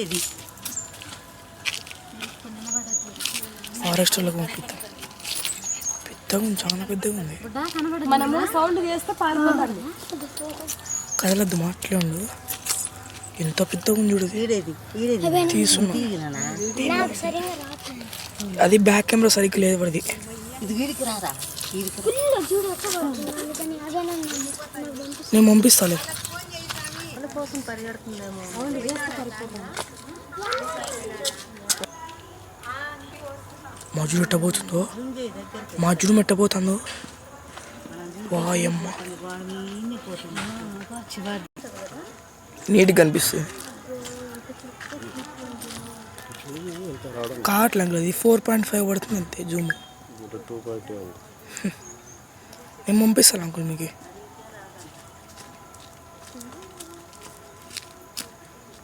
ఇది ఫారెస్టర్లకు పంపిద్దాం పెద్దగా ఉంది చాలా పెద్దగా ఉంది. మనము సౌండ్ చేస్తే పారిపోతాడు. కదలద్దు మాటలే ఉండు ఎంత పెద్దగా ఉంది చూడు. తీసుకున్నా అది బ్యాక్ కెమెరా సరిగ్గా లేదు పడిది నేను పంపిస్తాలే. మజుడు ఎట్టబోతుందో? మజుడు మెట్టబోతుందో వాయమ్మ. నీట్గా కనిపిస్తుంది. కావట్లేదు అంకుల్ అది ఫోర్ పాయింట్ ఫైవ్ పడుతుంది అంతే జూమ్. నేను పంపిస్తాను అంకుల్ మీకు.